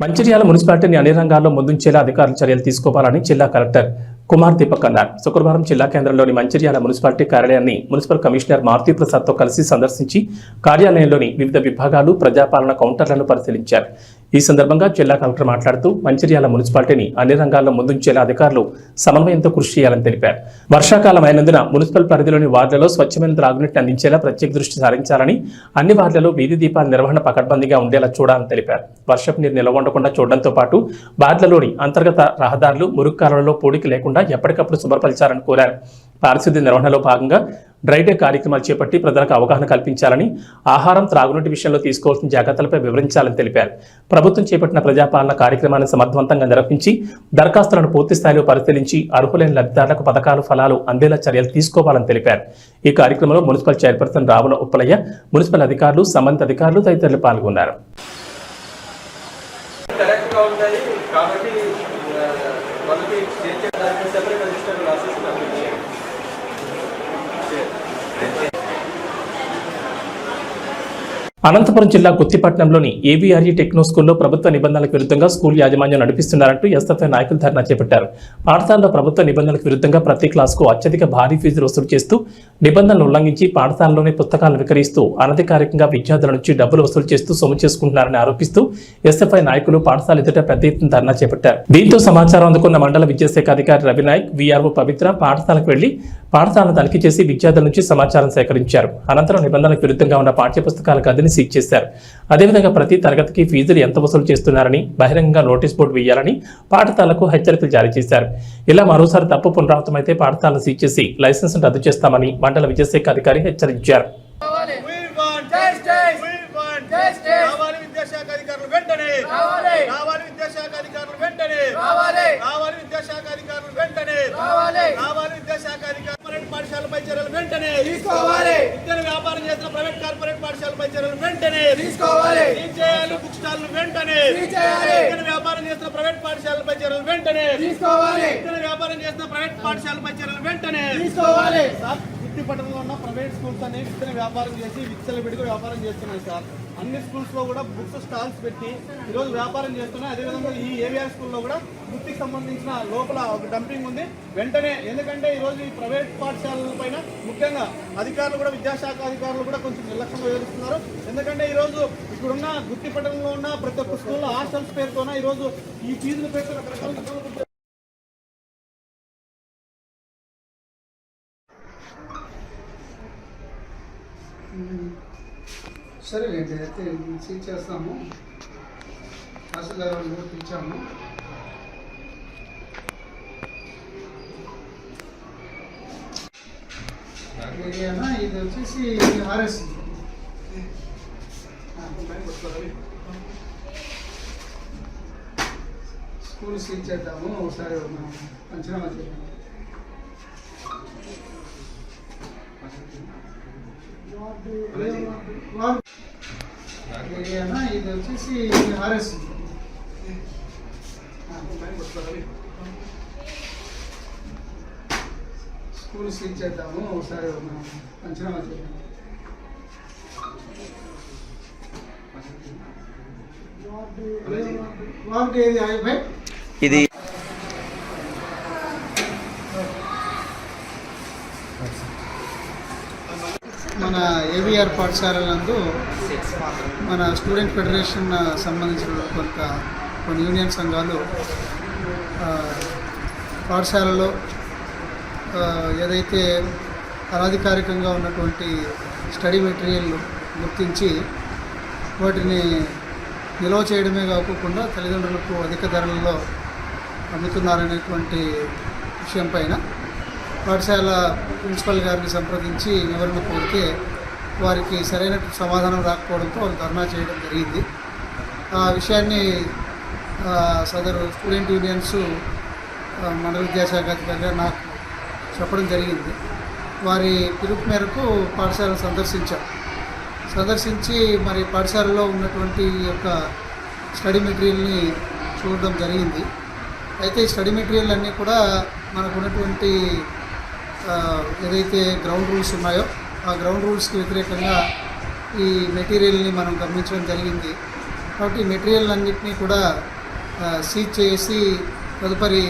మంచిర్యాల మున్సిపాలిటీని అన్ని రంగాల్లో ముందుంచేలా అధికారులు చర్యలు తీసుకోవాలని జిల్లా కలెక్టర్ కుమార్ దీపక్ అన్నారు. శుక్రవారం జిల్లా కేంద్రంలోని మంచిర్యాల మున్సిపాలిటీ కార్యాలయాన్ని మున్సిపల్ కమిషనర్ మారుతి ప్రసాద్తో కలిసి సందర్శించి కార్యాలయంలోని వివిధ విభాగాలు ప్రజాపాలన కౌంటర్లను పరిశీలించారు. ఈ సందర్భంగా జిల్లా కలెక్టర్ మాట్లాడుతూ మంచిర్యాల మున్సిపాలిటీని అన్ని రంగాల్లో ముందుంచేలా అధికారులు సమన్వయంతో కృషి చేయాలని తెలిపారు. వర్షాకాలం అయినందున మున్సిపల్ పరిధిలోని వార్డులలో స్వచ్ఛమైన త్రాగునీటిని అందించేలా ప్రత్యేక దృష్టి సారించాలని అన్ని వార్డులలో వీధి దీపాల నిర్వహణ పకడ్బందీగా ఉండేలా చూడాలని తెలిపారు. వర్షపు నీరు నిల్వ ఉండకుండా చూడడంతో పాటు వార్డులలోని అంతర్గత రహదారులు మురుగు కాలంలో పూడికి లేకుండా ఎప్పటికప్పుడు శుభ్రపరిచారని కోరారు. పారిశుద్ధ్య నిర్వహణలో భాగంగా డ్రై డే కార్యక్రమాలు చేపట్టి ప్రజలకు అవగాహన కల్పించాలని ఆహారం త్రాగునీటి విషయంలో తీసుకోవాల్సిన జాగ్రత్తలపై వివరించాలని తెలిపారు. ప్రభుత్వం చేపట్టిన ప్రజాపాలన కార్యక్రమాన్ని సమర్థవంతంగా నిర్వహించి దరఖాస్తులను పూర్తి స్థాయిలో పరిశీలించి అర్హులైన లబ్ధిదారులకు పథకాలు ఫలాలు అందేలా చర్యలు తీసుకోవాలని తెలిపారు. ఈ కార్యక్రమంలో municipal chairperson Ravula Uppalaiah municipal అధికారులు సంబంధిత అధికారులు తదితరులు పాల్గొన్నారు. కాబట్టి అనంతపురం జిల్లా గుత్తిపట్నంలోని ఏవీఆర్ఈ టెక్నో స్కూల్లో ప్రభుత్వ నిబంధనలకు విరుద్ధంగా స్కూల్ యాజమాన్యం నడిపిస్తున్నారంటూ ఎస్ఎఫ్ఐ నాయకులు ధర్నా చేపట్టారు. పాఠశాలలో ప్రభుత్వ నిబంధనలకు విరుద్ధంగా ప్రతి క్లాసుకు అత్యధిక భారీ ఫీజులు వసూలు చేస్తూ నిబంధనలు ఉల్లంఘించి పాఠశాలలోనే పుస్తకాలను విక్రయిస్తూ అనధికారికంగా విద్యార్థుల నుంచి డబ్బులు వసూలు చేస్తూ సొమ్ము చేసుకుంటున్నారని ఆరోపిస్తూ ఎస్ఎఫ్ఐ నాయకులు పాఠశాల ఎదుట పెద్ద ఎత్తున ధర్నా చేపట్టారు. దీంతో సమాచారం అందుకున్న మండల విద్యాశాఖ అధికారి రవినాయక్ వీఆర్ఓ పవిత్ర పాఠశాలకు వెళ్ళి పాఠశాలను తనిఖీ చేసి విద్యార్థుల నుంచి సమాచారం సేకరించారు. అనంతరం నిబంధనలకు విరుద్ధంగా ఉన్న పాఠ్యపుస్తకాల గదిని సీజ్ చేశారు. అదేవిధంగా ప్రతి తరగతికి ఫీజులు ఎంత వసూలు చేస్తున్నారని బహిరంగంగా నోటీస్ బోర్డు వేయాలని పాఠశాలకు హెచ్చరికలు జారీ చేశారు. ఇలా మరోసారి తప్పు పునరావృతమైతే పాఠశాలను సీజ్ చేసి లైసెన్స్ రద్దు చేస్తామని మండల విద్యాశాఖ అధికారి హెచ్చరించారు. We want justice. We want justice. రావాలి విద్యాశాఖ అధికారులు వెంటనే రావాలి రావాలి విద్యాశాఖ అధికారులు వెంటనే రావాలి రావాలి విద్యాశాఖ అధికారులు వెంటనే రావాలి రావాలి విద్యాశాఖ అధికారులు కార్పొరేట్ పాఠశాలపై చర్యలు వెంటనే తీసుకోవాలి విద్యను వ్యాపారం చేసిన ప్రైవేట్ కార్పొరేట్ పాఠశాలపై చర్యలు వెంటనే తీసుకోవాలి. చేయాలి? బుక్ స్టాల్ వెంటనే చేయాలి వ్యాపారం చేసిన ప్రైవేట్ పాఠశాలపై చర్యలు వెంటనే తీసుకోవాలి. వ్యాపారం చేసిన ప్రైవేట్ పాఠశాలపై చర్యలు వెంటనే తీసుకోవాలి. పట్టణంలో ఉన్న ప్రైవేట్ స్కూల్స్ అనేవి విత్తన వ్యాపారం చేసి విత్తన విడిగా వ్యాపారం చేస్తున్నాయి సార్. అన్ని స్కూల్స్లో కూడా బుక్స్ స్టాల్స్ పెట్టి ఈరోజు వ్యాపారం చేస్తున్నాయి. అదేవిధంగా ఈ ఏవిఆర్ స్కూల్లో కూడా వృత్తికి సంబంధించిన లోపల ఒక డంపింగ్ ఉంది. వెంటనే ఎందుకంటే ఈరోజు ఈ ప్రైవేట్ పాఠశాలల పైన ముఖ్యంగా అధికారులు కూడా విద్యాశాఖ అధికారులు కూడా కొంచెం నిర్లక్ష్యంగా వివరిస్తున్నారు ఎందుకంటే ఈరోజు ఇక్కడున్న గుత్తి పట్టణంలో ఉన్న ప్రతి ఒక్క స్కూల్లో హాస్టల్స్ పేరుతోన ఈరోజు ఈ ఫీజులు పెట్టి రకరకాల ఇబ్బందులు సరే అయితే సీట్ చేస్తాము. తహసీల్దార్ వాళ్ళు కూడా పిలిచాము. ఏరియానా ఇది వచ్చేసి ఆర్ఎస్. స్కూల్ సీట్ చేద్దాము. ఒకసారి మనం పంచనామా చేద్దాం. ఇది వచ్చేసి ఆర్ఎస్ స్కూల్ సీట్ చేద్దాము ఒకసారి మనం పంచనామా చేద్దాం వార్డు ఏది అబ్బాయి ఇది మన ఏవిఆర్ పాఠశాలలందు మన స్టూడెంట్ ఫెడరేషన్ సంబంధించిన కొంత కొన్ని యూనియన్ సంఘాలు పాఠశాలలో ఏదైతే అనధికారికంగా ఉన్నటువంటి స్టడీ మెటీరియల్ గుర్తించి వాటిని నిల్వ చేయడమే కాకుండా తల్లిదండ్రులకు అధిక ధరలలో అమ్ముతున్నారనేటువంటి విషయం పైన పాఠశాల ప్రిన్సిపల్ గారిని సంప్రదించి వివరణ కోరితే వారికి సరైన సమాధానం రాకపోవడంతో వాళ్ళు ధర్నా చేయడం జరిగింది. ఆ విషయాన్ని సదరు స్టూడెంట్ యూనియన్స్ మండల విద్యాశాఖ అధికారిగా నాకు చెప్పడం జరిగింది. వారి పిలుపు మేరకు పాఠశాలను సందర్శించాం. సందర్శించి మరి పాఠశాలలో ఉన్నటువంటి యొక్క స్టడీ మెటీరియల్ని చూడడం జరిగింది. అయితే ఈ స్టడీ మెటీరియల్ అన్నీ కూడా మనకు ఉన్నటువంటి ఏదైతే గ్రౌండ్ రూల్స్ ఉన్నాయో ఆ గ్రౌండ్ రూల్స్కి వ్యతిరేకంగా ఈ మెటీరియల్ని మనం గమనించడం జరిగింది. కాబట్టి మెటీరియల్ అన్నింటినీ కూడా సీజ్ చేసి తదుపరి